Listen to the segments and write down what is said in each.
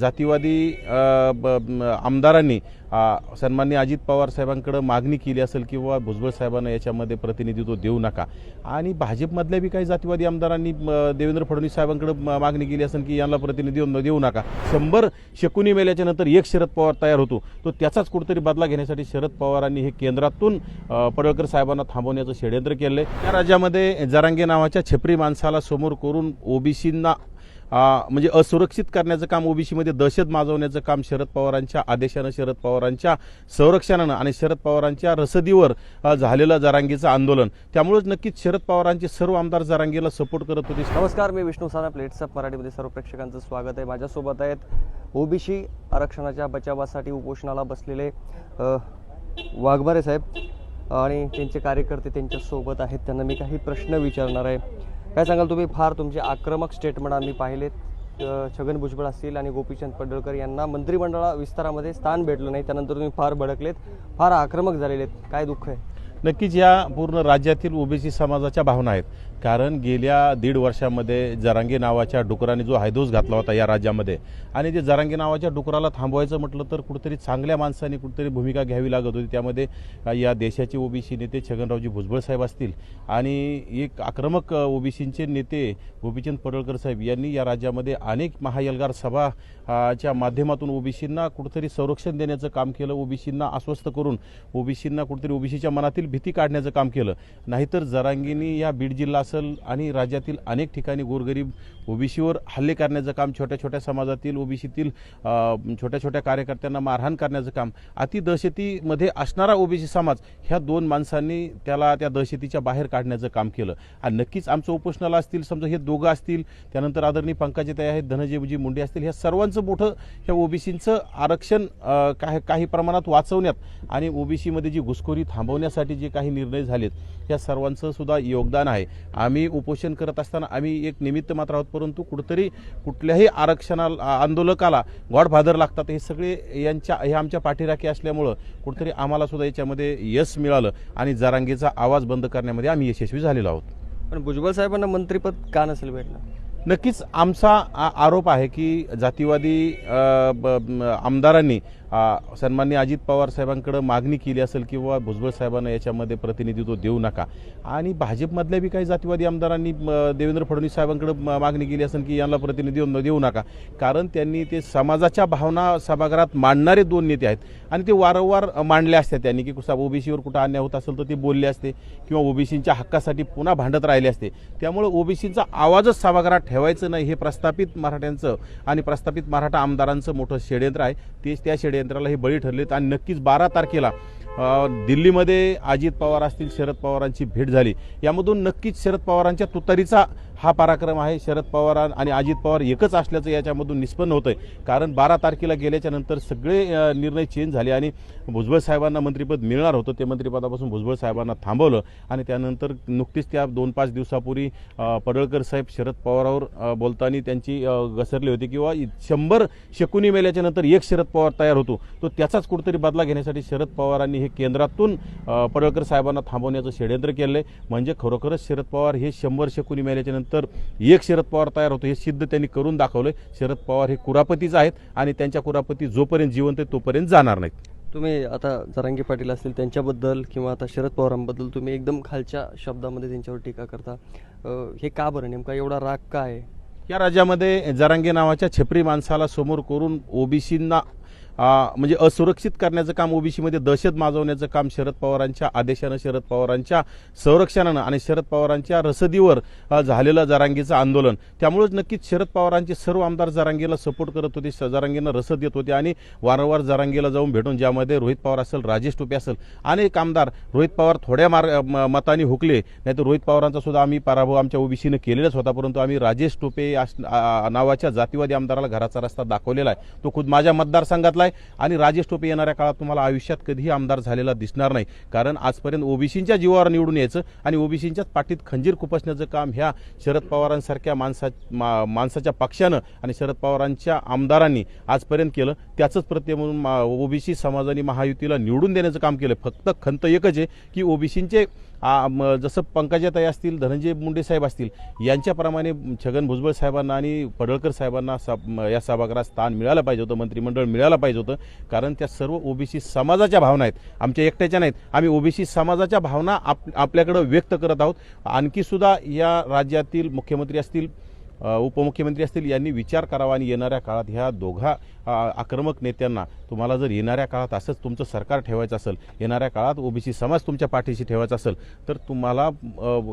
जातीवादी ब- आमदारांनी सन्मान्य अजित पवार साहेबांकडे मागणी केली असेल किंवा भुजबळ साहेबांना याच्यामध्ये प्रतिनिधित्व देऊ नका. आणि भाजपमधल्या बी काही जातीवादी आमदारांनी देवेंद्र फडणवीस साहेबांकडे मागणी केली असेल की यांना प्रतिनिधित्व देऊ नका. शंभर शकुनी मेल्याच्या नंतर एक शरद पवार तयार होतो. तो त्याचाच कुठेतरी बदला घेण्यासाठी शरद पवारांनी हे केंद्रातून पडळकर साहेबांना थांबवण्याचं षडयंत्र केलंय. त्या राज्यामध्ये जरांगे नावाच्या छपरी माणसाला समोर करून ओबीसींना म्हणजे असुरक्षित करण्याचं काम ओबीसीमध्ये दहशत माजवण्याचं काम शरद पवारांच्या आदेशानं शरद पवारांच्या संरक्षणानं आणि शरद पवारांच्या रसदीवर झालेलं जरांगीचं आंदोलन. त्यामुळेच नक्कीच शरद पवारांचे सर्व आमदार जरांगीला सपोर्ट करत होते. नमस्कार मी विष्णू साना प्लेट्स मराठीमध्ये सर्व प्रेक्षकांचं स्वागत आहे. माझ्यासोबत आहेत ओबीसी आरक्षणाच्या बचावासाठी उपोषणाला बसलेले वाघमारे साहेब आणि त्यांचे कार्यकर्ते त्यांच्यासोबत आहेत. त्यांना मी काही प्रश्न विचारणार आहे. काय सांगाल तुम्ही? फार तुमचे आक्रमक स्टेटमेंट आम्ही पाहिलेत. छगन भुजबळ असतील आणि गोपीचंद पडळकर यांना मंत्रिमंडळा विस्तारामध्ये स्थान भेटलं नाही त्यानंतर तुम्ही फार भडकलेत फार आक्रमक झालेले आहेत काय दुःख आहे? नक्कीच या पूर्ण राज्यातील ओबीसी समाजाच्या भावना आहेत. कारण गेल्या दीड वर्षामध्ये जरांगे नावाच्या डुकराने जो हायदोस घातला होता या राज्यामध्ये आणि ते जरांगे नावाच्या डुकराला थांबवायचं म्हटलं तर कुठेतरी चांगल्या माणसांनी कुठेतरी भूमिका घ्यावी लागत होती. त्यामध्ये या देशाचे ओबीसी नेते छगनरावजी भुजबळ साहेब असतील आणि एक आक्रमक ओबीसींचे नेते गोपीचंद पडळकर साहेब यांनी या राज्यामध्ये अनेक महायलगार सभा च्या माध्यमातून ओबीसींना कुठेतरी संरक्षण देण्याचं काम केलं ओबीसींना अस्वस्थ करून ओबीसींना कुठेतरी ओबीसीच्या मनातील भीती काढण्याचं काम केलं. नाहीतर जरांगीनी या बीड जिल्हा असेल आणि राज्यातील अनेक ठिकाणी गोरगरीब ओबीसीवर हल्ले करण्याचं काम छोट्या छोट्या समाजातील ओबीसीतील छोट्या छोट्या कार्यकर्त्यांना मारहाण करण्याचं काम अति दहशतीमध्ये असणारा ओबीसी समाज ह्या दोन माणसांनी त्याला त्या दहशतीच्या बाहेर काढण्याचं काम केलं. आणि नक्कीच आमचं उपोषणाला असतील समजा हे दोघं असतील त्यानंतर आदरणीय पंकजाताई आहेत धनजयजी मुंडे असतील ह्या सर्वांचं मोठं ह्या ओबीसींचं आरक्षण काही काही प्रमाणात वाचवण्यात आणि ओबीसीमध्ये जी घुसखोरी थांबवण्यासाठी जे काही निर्णय झालेत या सर्वांचं सुद्धा योगदान आहे. आम्ही उपोषण करत असताना आम्ही एक निमित्त मात्र आहोत परंतु कुठंतरी कुठल्याही आरक्षणाला आंदोलकाला गॉडफादर लागतात हे सगळे यांच्या हे आमच्या पाठीराखी असल्यामुळं कुठंतरी आम्हाला सुद्धा याच्यामध्ये यश मिळालं आणि जरांगेचा आवाज बंद करण्यामध्ये आम्ही यशस्वी झालेलो आहोत. पण भुजबळ साहेबांना मंत्रिपद का नसेल भेटलं? नक्कीच आमचा आरोप आहे की जातीवादी आमदारांनी सन्मान्य अजित पवार साहेबांकडं मागणी केली असेल किंवा भुजबळ साहेबांना याच्यामध्ये प्रतिनिधित्व देऊ नका. आणि भाजपमधल्या बी काही जातीवादी आमदारांनी देवेंद्र फडणवीस साहेबांकडे मागणी केली असेल की यांना प्रतिनिधित्व देऊ नका. कारण त्यांनी ते समाजाच्या भावना सभागृहात मांडणारे दोन नेते आहेत. आणि ते वारंवार मांडले असते त्यांनी की कुठं ओबीसीवर कुठं अन्याय होत असेल तर ते बोलले असते किंवा ओबीसींच्या हक्कासाठी पुन्हा भांडत राहिले असते. त्यामुळे ओबीसीचा आवाजच सभागृहात ठेवायचं नाही हे प्रस्थापित मराठ्यांचं आणि प्रस्थापित मराठा आमदारांचं मोठं षडयंत्र आहे. तेच त्या यंत्राला हे बळी ठरलेत आणि नक्कीच बारा तारखेला दिल्लीमध्ये अजित पवार असतील शरद पवारांची भेट झाली. यामधून नक्कीच शरद पवारांच्या तुतारीचा हा पराक्रम आहे. शरद पवार आणि अजित पवार एकच असल्याचं याच्यामधून निष्पन्न होतंय. कारण बारा तारखेला गेल्याच्यानंतर सगळे निर्णय चेंज झाले आणि भुजबळ साहेबांना मंत्रिपद मिळणार होतं. ते मंत्रिपदापासून भुजबळ साहेबांना थांबवलं आणि त्यानंतर नुकतीच त्या दोन पाच दिवसापूर्वी पडळकर साहेब शरद पवारावर बोलताना त्यांची घसरली होती किंवा शंभर शकुनी मेल्याच्या नंतर एक शरद पवार तयार होतो. तो त्याचाच कुठेतरी बदला घेण्यासाठी शरद पवारांनी हे केंद्रातून पडळकर साहेबांना थांबवण्याचं षडयंत्र आहे म्हणजे खरोखरच शरद पवार हे शंभर शकुनी मेल्याच्या नंतर एक शरद पवार तयार होतो हे सिद्ध त्यांनी करून दाखवलंय. शरद पवार हे कुरापतीच आहेत आणि त्यांच्या कुरापती जोपर्यंत जिवंत आहे तोपर्यंत जाणार नाहीत. तुम्ही आता जरांगे पाटील असतील त्यांच्याबद्दल किंवा आता शरद पवारांबद्दल तुम्ही एकदम खालच्या शब्दामध्ये त्यांच्यावर टीका करता हे का बरं? नेमका एवढा राग का आहे? या राज्यामध्ये जरांगे नावाच्या छपरी माणसाला समोर करून ओबीसींना म्हणजे असुरक्षित करण्याचं काम ओबीसीमध्ये दहशत माजवण्याचं काम शरद पवारांच्या आदेशानं शरद पवारांच्या संरक्षणानं आणि शरद पवारांच्या रसदीवर झालेलं जरांगीचं आंदोलन. त्यामुळेच नक्कीच शरद पवारांचे सर्व आमदार जरांगीला सपोर्ट करत होते स- रसद देत होते आणि वारंवार जरांगीला जाऊन भेटून ज्यामध्ये रोहित पवार असेल राजेश टोपे असेल अनेक आमदार रोहित पवार थोड्या मार म- मतांनी हुकले. नाहीतर रोहित पवारांचा सुद्धा आम्ही पराभव आमच्या ओबीसीनं केलेलाच होता परंतु आम्ही राजेश टोपे नावाच्या जातीवादी आमदाराला घराचा रस्ता दाखवलेला आहे. तो खुद माझ्या मतदारसंघातला आहे आणि राजेश टोपे येणाऱ्या काळात तुम्हाला आयुष्यात कधीही आमदार झालेला दिसणार नाही. कारण आजपर्यंत ओबीसींच्या जीवावर निवडून यायचं आणि ओबीसींच्याच पाठीत खंजीर खुपसण्याचं काम ह्या शरद पवारांसारख्या माणसा मा- माणसाच्या पक्षानं आणि शरद पवारांच्या आमदारांनी आजपर्यंत केलं. त्याचंच प्रत्यय म्हणून ओबीसी समाजाने महायुतीला निवडून देण्याचं काम केलं. फक्त खंत एकच आहे की ओबीसींचे आ, जसं पंकजाताई असतील धनंजय मुंडे साहेब असतील यांच्याप्रमाणे छगन भुजबळ साहेबांना आणि पडळकर साहेबांना सा या सभागृहात स्थान मिळालं पाहिजे होतं मंत्रिमंडळ मिळालं पाहिजे होतं कारण त्या सर्व ओबीसी समाजाच्या भावना आहेत. आमच्या एकट्याच्या नाहीत. आम्ही ओबीसी समाजाच्या भावना आप आपल्याकडं व्यक्त करत आहोत. आणखी सुद्धा या राज्यातील मुख्यमंत्री असतील उपमुख्यमंत्री असतील यांनी विचार करावा आणि येणाऱ्या काळात ह्या दोघा आक्रमक नेत्यांना तुम्हाला जर येणाऱ्या काळात असंच तुमचं सरकार ठेवायचं असेल येणाऱ्या काळात ओबीसी समाज तुमच्या पाठीशी ठेवायचा असेल तर तुम्हाला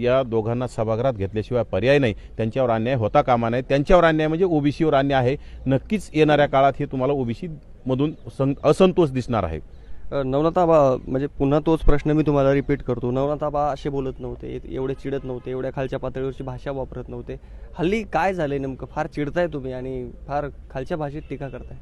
या दोघांना सभागृहात घेतल्याशिवाय पर्याय नाही. त्यांच्यावर अन्याय होता कामा नये. त्यांच्यावर अन्याय म्हणजे ओबीसीवर अन्याय आहे. नक्कीच येणाऱ्या काळात हे तुम्हाला ओबीसीमधून सं असंतोष दिसणार आहे. नवनाथाबा म्हणजे पुन्हा तोच प्रश्न मी तुम्हाला रिपीट करतो. नवनाथाबा असे बोलत नव्हते एवढे चिडत नव्हते एवढ्या खालच्या पातळीवरची भाषा वापरत नव्हते. हल्ली काय झालंय नेमकं? फार चिडताय तुम्ही आणि फार खालच्या भाषेत टीका करताय.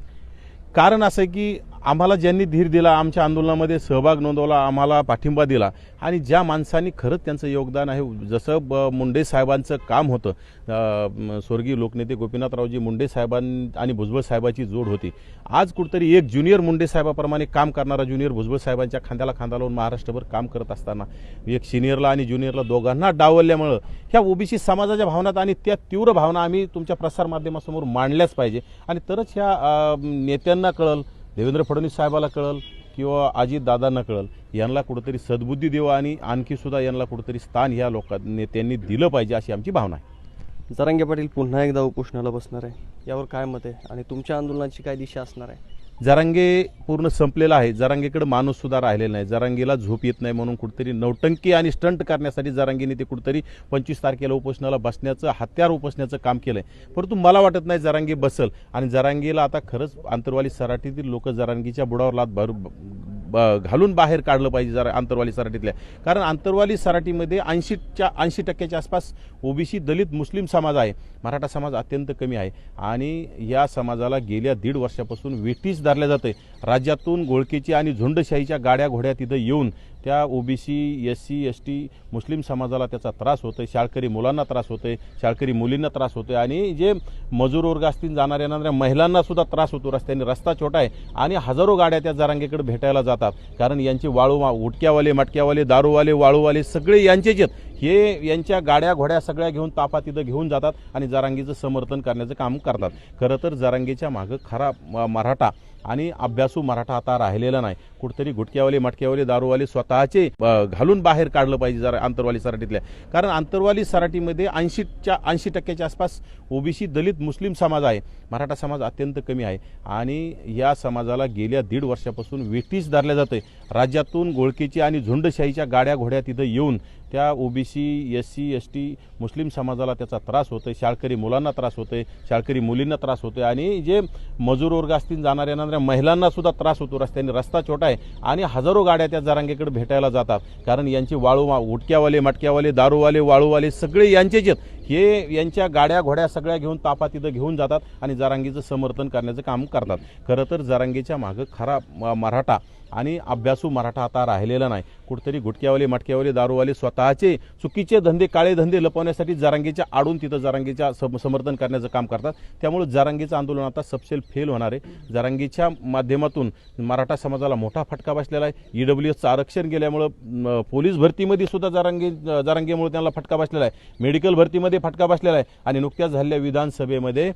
कारण असं आहे की आम्हाला ज्यांनी धीर दिला आमच्या आंदोलनामध्ये सहभाग नोंदवला आम्हाला पाठिंबा दिला आणि ज्या माणसांनी खरंच त्यांचं योगदान आहे जसं ब मुंडे साहेबांचं काम होतं स्वर्गीय लोकनेते गोपीनाथरावजी मुंडे साहेबां आणि भुजबळ साहेबाची जोड होती. आज कुठतरी एक ज्युनियर मुंडे साहेबाप्रमाणे काम करणारा ज्युनियर भुजबळ साहेबांच्या खांद्याला खांदा लावून महाराष्ट्रभर काम करत असताना एक सिनियरला आणि ज्युनियरला दोघांना डावलल्यामुळं ह्या ओबीसी समाजाच्या भावनात आणि त्या तीव्र भावना आम्ही तुमच्या प्रसारमाध्यमासमोर मांडल्याच पाहिजे. आणि तरच ह्या नेत्यां नेत्यांना कळल देवेंद्र फडणवीस साहेबाला कळल किंवा अजित दादांना कळल यांना कुठंतरी सद्बुद्धी देवा आणि आणखी सुद्धा यांना कुठंतरी स्थान ह्या लोकां नेत्यांनी दिलं पाहिजे अशी आमची भावना आहे. जरांगे पाटील पुन्हा एकदा उपोषणाला बसणार आहे. यावर काय मत आहे? आणि तुमच्या आंदोलनाची काय दिशा असणार आहे? जरांगे पूर्ण संपलेला आहे. जरांगेकडे माणूससुद्धा राहिलेला नाही. जरांगेला झोप येत नाही म्हणून कुठेतरी नौटंकी आणि स्टंट करण्यासाठी जरांगेने ते कुठेतरी पंचवीस तारखेला उपोषणाला बसण्याचं हत्यार उपसण्याचं काम केलं आहे परंतु मला वाटत नाही जरांगे बसल. आणि जरांगीला आता खरंच आंतरवाली सराठीतील लोक जरांगीच्या बुडावर लात भर ब- घालून बाहेर काढलं पाहिजे जरा आंतरवाली सराठीतल्या कारण आंतरवाली सराठीमध्ये ऐंशीच्या ऐंशी टक्क्याच्या आसपास ओबीसी दलित मुस्लिम समाज आहे. मराठा समाज अत्यंत कमी आहे. आणि या समाजाला गेल्या दीड वर्षापासून वेटीस धरल्या जाते राज्यातून गोळकीची आणि झुंडशाहीच्या गाड्या घोड्या तिथं येऊन त्या OBC S C S T Muslim समाजाला त्याचा त्रास होतो आहे शाळकरी मुलांना त्रास होतो आहे शाळकरी मुलींना त्रास होतो आहे आणि जे मजूर वर्ग असतील जाणाऱ्या येणाऱ्या महिलांनासुद्धा त्रास होतो. रस्त्याने रस्ता छोटा आहे आणि हजारो गाड्या त्या जरांगेकडे भेटायला जातात. कारण यांचे वाळू उटक्यावाले मटक्यावाले दारूवाले वाळूवाले सगळे यांचेच आहेत. हे यांच्या गाड्या घोड्या सगळ्या घेऊन तापा तिथं घेऊन जातात आणि जरांगीचं समर्थन करण्याचं काम करतात. खरं तर जरांगीच्या मागं खरा म- मराठा आणि अभ्यासू मराठा आता राहिलेला नाही. कुठतरी गुटक्यावाले मटक्यावाले दारूवाले स्वतःचे घालून बाहेर काढलं पाहिजे जरा आंतरवाली सराटीतल्या. कारण आंतरवाली सराटीमध्ये ऐंशीच्या ऐंशी टक्क्याच्या आसपास ओबीसी दलित मुस्लिम समाज आहे. मराठा समाज अत्यंत कमी आहे. आणि या समाजाला गेल्या दीड वर्षापासून वेठीस धरल्या जाते राज्यातून गोळकीची आणि झुंडशाहीच्या गाड्या घोड्या तिथं येऊन त्या OBC S C S T Muslim समाजाला त्याचा त्रास होतोय. शाळकरी मुलांना त्रास होतोय. शाळकरी मुलींना त्रास होतोय. आणि जे मजूर वर्ग असतील जाणाऱ्या महिलांना सुद्धा त्रास होतो. रस्त्याने रस्ता छोटा आहे आणि हजारो गाड्या त्या जरांगेकडे भेटायला जातात. कारण यांची वाळू उटक्यावाले मटक्यावाले दारूवाले वाळूवाले सगळे यांचेच आहेत. हे यांच्या गाड्या घोड्या सगळ्या घेऊन तापा तिथं घेऊन जातात आणि जरांगीचं समर्थन करण्याचं काम करतात. खरं तर जरांगीच्या मागं खरा म- मराठा आणि अभ्यासू मराठा आता राहिलेला नाही. कुठतरी गुटक्यावाले मटक्यावाले दारूवाले स्वतःचे चुकीचे धंदे काळे धंदे लपवण्यासाठी जरांगीच्या आडून तिथं जरांगीच्या सम समर्थन करण्याचं काम करतात. त्यामुळे जरांगीचं आंदोलन आता सबसेल फेल होणार आहे. जरांगीच्या माध्यमातून मराठा समाजाला मोठा फटका बसलेला आहे. ईडब्ल्यू एसचं आरक्षण गेल्यामुळं पोलीस भरतीमध्ये सुद्धा जरांगी जरांगीमुळे त्यांना फटका बसलेला आहे. मेडिकल भरतीमध्ये फटका बसलेला आहे. आणि नुकत्याच झालेल्या विधानसभेमध्ये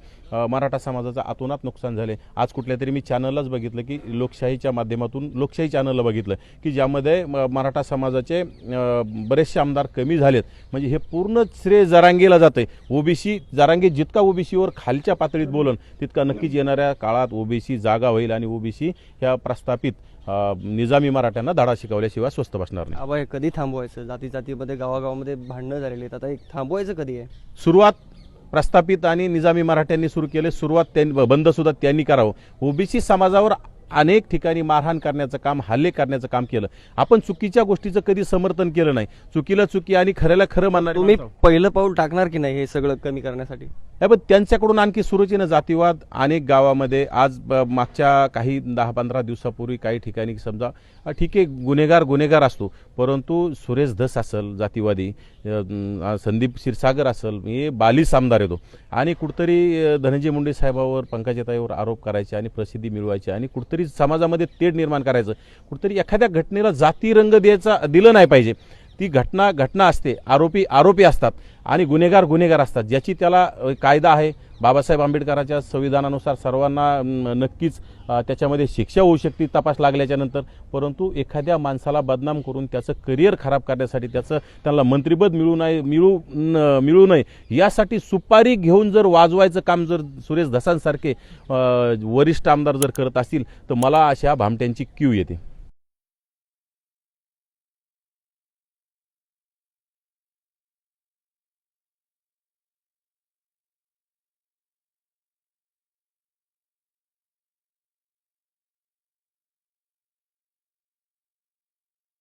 मराठा समाजाचं आतोनात नुकसान झाले. आज कुठल्या तरी मी चॅनललाच बघितलं की लोकशाहीच्या माध्यमातून लोकशाही चॅनलला बघितलं की ज्यामध्ये म, मराठा समाजाचे बरेचसे आमदार कमी झालेत. म्हणजे हे पूर्ण श्रेय जरांगीला जाते ओबीसी जरांगी जितका ओबीसीवर खालच्या पातळीत बोलन तितका नक्कीच येणाऱ्या काळात ओबीसी जागा होईल आणि ओबीसी ह्या प्रस्थापित निजामी मराठ्यांना धडा शिकवल्याशिवाय स्वस्त बसणार नाही. आबा हे कधी थांबवायचं? जाती जातीमध्ये गावागावामध्ये भांडणं झालेली आहेत. आता एक थांबवायचं कधी आहे? सुरुवात प्रस्थापित आणि निजामी मराठ्यांनी सुरू केले. सुरुवात त्यांनी बंद सुद्धा त्यांनी करावं. ओबीसी समाजावर अनेक ठिकाणी मारहाण करण्याचं काम हल्ले करण्याचं काम केलं. आपण चुकीच्या गोष्टीचं कधी समर्थन केलं नाही. चुकीला चुकी आणि खऱ्याला खरं मानणार तुम्ही पहिलं पाऊल टाकणार की नाही हे सगळं कमी करण्यासाठी? पण त्यांच्याकडून आणखी सुरुचीनं जातीवाद अनेक गावामध्ये आज ब- मागच्या काही दहा पंधरा दिवसापूर्वी काही ठिकाणी समजा ठीक आहे गुन्हेगार गुन्हेगार असतो. परंतु सुरेश धस असेल जातीवादी संदीप क्षीरसागर असेल हे बालिश आमदार येतो. आणि कुठतरी धनंजय मुंडे साहेबावर पंकजाताईवर आरोप करायचे आणि प्रसिद्धी मिळवायची आणि कुठतरी समाजामध्ये तेढ निर्माण करायचं. कुठतरी एखाद्या घटनेला जाती रंग द्यायचा दिलं नाही पाहिजे. ती घटना घटना असते. आरोपी आरोपी असतात आणि गुन्हेगार गुन्हेगार असतात ज्याची त्याला कायदा आहे. बाबासाहेब आंबेडकरांच्या संविधानानुसार सर्वांना नक्कीच त्याच्यामध्ये शिक्षा होऊ शकते तपास लागल्याच्यानंतर परंतु एखाद्या माणसाला बदनाम करून त्याचं करिअर खराब करण्यासाठी त्याचं त्यांना मंत्रिपद मिळू नये मिळू न- मिळू नये यासाठी सुपारी घेऊन जर वाजवायचं काम जर सुरेश धसांसारखे वरिष्ठ आमदार जर करत असतील तर मला अशा भामट्यांची क्यू येते.